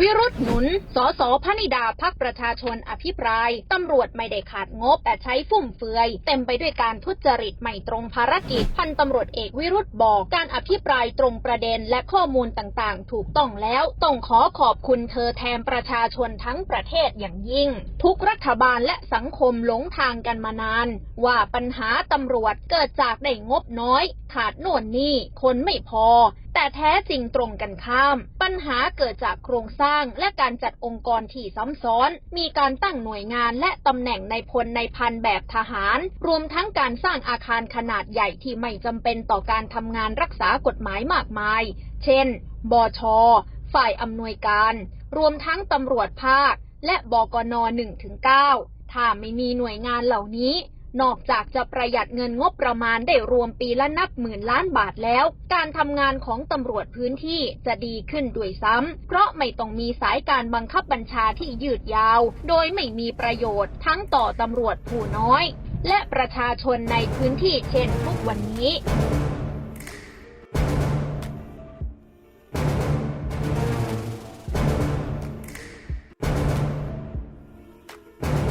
วิรุธหนุน สสพนิดาพักประชาชนอภิปราย ตำรวจไม่ได้ขาดงบแต่ใช้ฟุ่มเฟือย เต็มไปด้วยการทุจริตไม่ตรงภารกิจ พันตำรวจเอกวิรุธบอก การอภิปรายตรงประเด็นและข้อมูลต่างๆ ถูกต้องแล้ว ต้องขอขอบคุณเธอแทนประชาชนทั้งประเทศอย่างยิ่ง ทุกรัฐบาลและสังคมหลงทางกันมานาน ว่าปัญหาตำรวจเกิดจากได้งบน้อย ขาดโน่นนี่คนไม่พอ แต่แท้จริงตรงกันข้าม ปัญหาเกิดจากโครงสร้างและการจัดองค์กรที่ซ้ำซ้อน มีการตั้งหน่วยงานและตำแหน่งในพลในพันแบบทหาร รวมทั้งการสร้างอาคารขนาดใหญ่ที่ไม่จำเป็นต่อการทำงานรักษากฎหมายมากมาย เช่น บช ฝ่ายอำนวยการ รวมทั้งตำรวจภาค และบกน 1-9 ถ้าไม่มีหน่วยงานเหล่านี้ นอกจากจะประหยัดเงินงบประมาณได้รวมปีละนับหมื่นล้านบาทแล้ว การทำงานของตำรวจพื้นที่จะดีขึ้นด้วยซ้ำ เพราะไม่ต้องมีสายการบังคับบัญชาที่ยืดยาว โดยไม่มีประโยชน์ทั้งต่อตำรวจผู้น้อย และประชาชนในพื้นที่เช่นทุกวันนี้